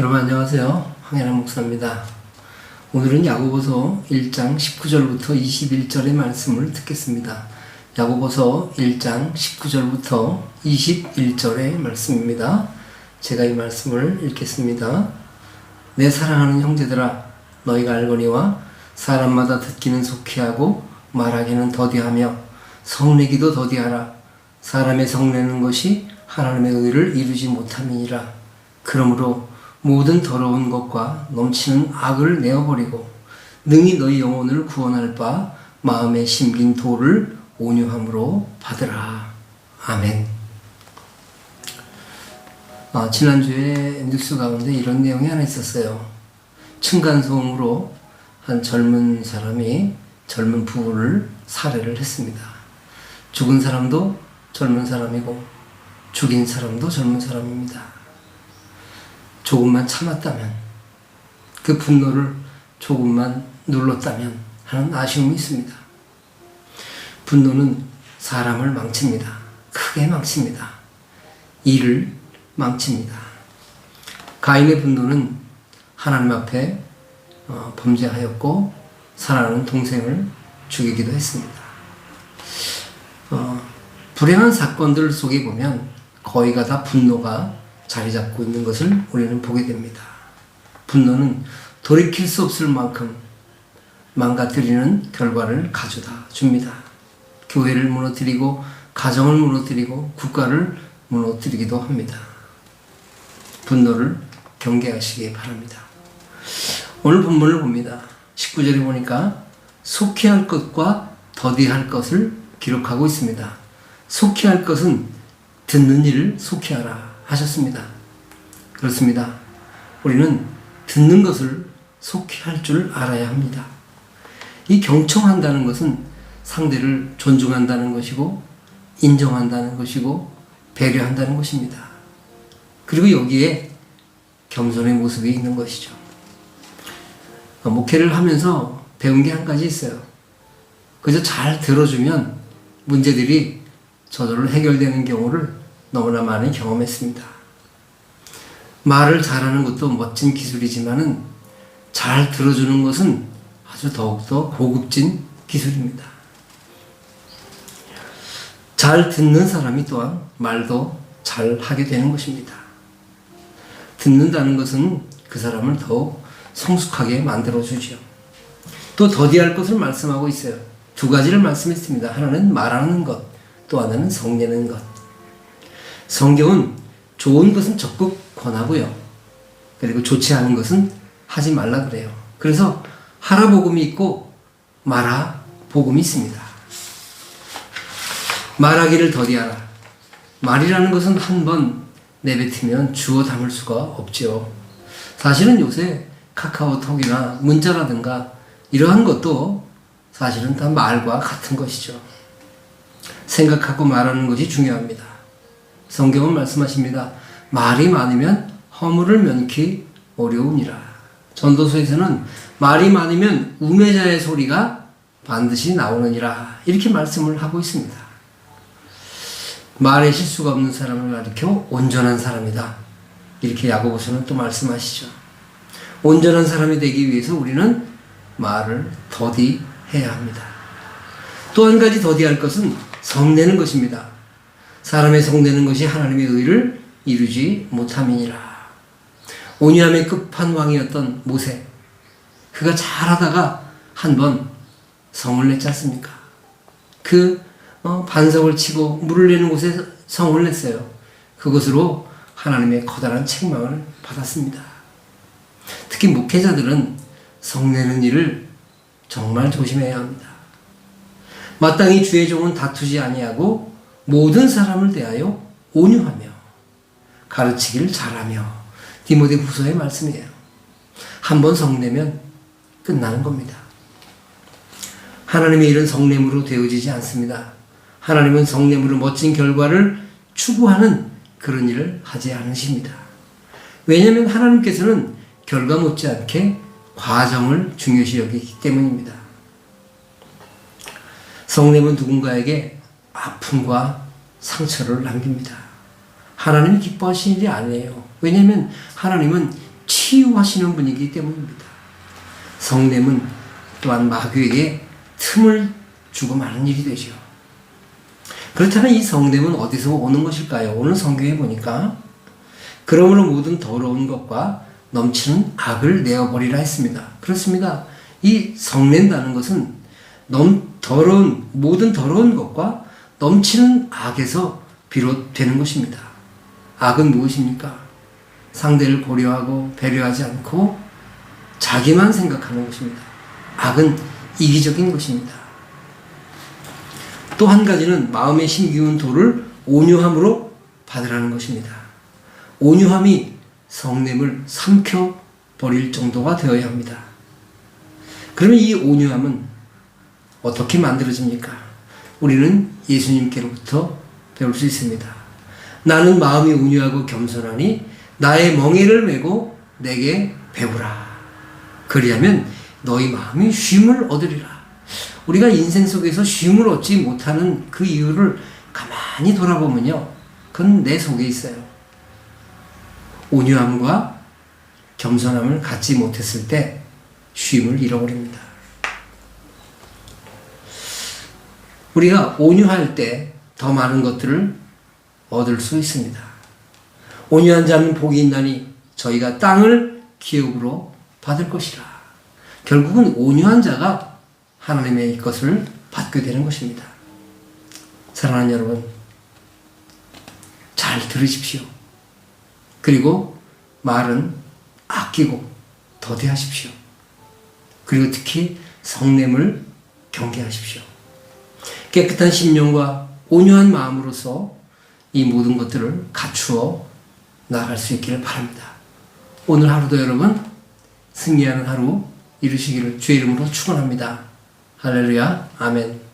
여러분 안녕하세요. 황현아 목사입니다. 오늘은 야고보서 1장 19절부터 21절의 말씀을 듣겠습니다. 야고보서 1장 19절부터 21절의 말씀입니다. 제가 이 말씀을 읽겠습니다. 내 사랑하는 형제들아 너희가 알거니와 사람마다 듣기는 속히하고 말하기는 더디하며 성내기도 더디하라 사람의 성내는 것이 하나님의 의를 이루지 못함이니라 그러므로 모든 더러운 것과 넘치는 악을 내어버리고 능히 너희 영혼을 구원할 바 마음에 심긴 도를 온유함으로 받으라 아멘 아, 지난주에 뉴스 가운데 이런 내용이 하나 있었어요. 층간소음으로 한 젊은 사람이 젊은 부부를 살해를 했습니다. 죽은 사람도 젊은 사람이고 죽인 사람도 젊은 사람입니다. 조금만 참았다면 그 분노를 조금만 눌렀다면 하는 아쉬움이 있습니다. 분노는 사람을 망칩니다. 크게 망칩니다. 일을 망칩니다. 가인의 분노는 하나님 앞에 어, 범죄하였고 사랑하는 동생을 죽이기도 했습니다. 어, 불행한 사건들 속에 보면 거의가 다 분노가 자리 잡고 있는 것을 우리는 보게 됩니다. 분노는 돌이킬 수 없을 만큼 망가뜨리는 결과를 가져다 줍니다. 교회를 무너뜨리고 가정을 무너뜨리고 국가를 무너뜨리기도 합니다. 분노를 경계하시기 바랍니다. 오늘 본문을 봅니다. 19절에 보니까 속히 할 것과 더디할 것을 기록하고 있습니다. 속히 할 것은 듣는 일을 속히 하라 하셨습니다. 그렇습니다. 우리는 듣는 것을 속히 할 줄 알아야 합니다. 이 경청한다는 것은 상대를 존중한다는 것이고 인정한다는 것이고 배려한다는 것입니다. 그리고 여기에 겸손의 모습이 있는 것이죠. 어, 목회를 하면서 배운 게 한 가지 있어요. 그저 잘 들어주면 문제들이 저절로 해결되는 경우를 너무나 많이 경험했습니다. 말을 잘하는 것도 멋진 기술이지만은 잘 들어주는 것은 아주 더욱더 고급진 기술입니다. 잘 듣는 사람이 또한 말도 잘 하게 되는 것입니다. 듣는다는 것은 그 사람을 더욱 성숙하게 만들어주죠. 또 더디할 것을 말씀하고 있어요. 두 가지를 말씀했습니다. 하나는 말하는 것, 또 하나는 성내는 것. 성경은 좋은 것은 적극 권하고요. 그리고 좋지 않은 것은 하지 말라 그래요. 그래서 하라 복음이 있고 말아 복음이 있습니다. 말하기를 더디하라. 말이라는 것은 한 번 내뱉으면 주워 담을 수가 없지요. 사실은 요새 카카오톡이나 문자라든가 이러한 것도 사실은 다 말과 같은 것이죠. 생각하고 말하는 것이 중요합니다. 성경은 말씀하십니다. 말이 많으면 허물을 면키 어려우니라. 전도서에서는 말이 많으면 우매자의 소리가 반드시 나오느니라. 이렇게 말씀을 하고 있습니다. 말에 실수가 없는 사람을 가리켜 온전한 사람이다. 이렇게 야고보서는 또 말씀하시죠. 온전한 사람이 되기 위해서 우리는 말을 더디해야 합니다. 또 한 가지 더디할 것은 성내는 것입니다. 사람의 성내는 것이 하나님의 의를 이루지 못함이니라. 온유함의 끝판 왕이었던 모세. 그가 잘하다가 한 번 성을 냈지 않습니까? 그 어, 반석을 치고 물을 내는 곳에 성을 냈어요. 그것으로 하나님의 커다란 책망을 받았습니다. 특히 목회자들은 성내는 일을 정말 조심해야 합니다. 마땅히 주의 종은 다투지 아니하고 모든 사람을 대하여 온유하며 가르치기를 잘하며 디모데 후서의 말씀이에요. 한 번 성내면 끝나는 겁니다. 하나님의 일은 성냄으로 되어지지 않습니다. 하나님은 성냄으로 멋진 결과를 추구하는 그런 일을 하지 않으십니다. 왜냐하면 하나님께서는 결과 못지않게 과정을 중요시 여기기 때문입니다. 성냄은 누군가에게 아픔과 상처를 남깁니다. 하나님이 기뻐하시는 일이 아니에요. 왜냐하면 하나님은 치유하시는 분이기 때문입니다. 성냄은 또한 마귀에게 틈을 주고 마는 일이 되죠. 그렇다면 이 성냄은 어디서 오는 것일까요? 오늘 성경에 보니까 그러므로 모든 더러운 것과 넘치는 악을 내어버리라 했습니다. 그렇습니다. 이 성낸다는 것은 넘 더러운 모든 더러운 것과 넘치는 악에서 비롯되는 것입니다. 악은 무엇입니까? 상대를 고려하고 배려하지 않고 자기만 생각하는 것입니다. 악은 이기적인 것입니다. 또 한 가지는 마음의 심기운 도를 온유함으로 받으라는 것입니다. 온유함이 성냄을 삼켜 버릴 정도가 되어야 합니다. 그러면 이 온유함은 어떻게 만들어집니까? 우리는 예수님께로부터 배울 수 있습니다. 나는 마음이 온유하고 겸손하니 나의 멍에를 메고 내게 배우라. 그리하면 너희 마음이 쉼을 얻으리라. 우리가 인생 속에서 쉼을 얻지 못하는 그 이유를 가만히 돌아보면요. 그건 내 속에 있어요. 온유함과 겸손함을 갖지 못했을 때 쉼을 잃어버립니다. 우리가 온유할 때 더 많은 것들을 얻을 수 있습니다. 온유한 자는 복이 있나니 저희가 땅을 기업으로 받을 것이라. 결국은 온유한 자가 하나님의 것을 받게 되는 것입니다. 사랑하는 여러분, 잘 들으십시오. 그리고 말은 아끼고 더디하십시오. 그리고 특히 성냄을 경계하십시오. 깨끗한 심령과 온유한 마음으로서 이 모든 것들을 갖추어 나갈 수 있기를 바랍니다. 오늘 하루도 여러분 승리하는 하루 이루시기를 주의 이름으로 축원합니다. 할렐루야. 아멘.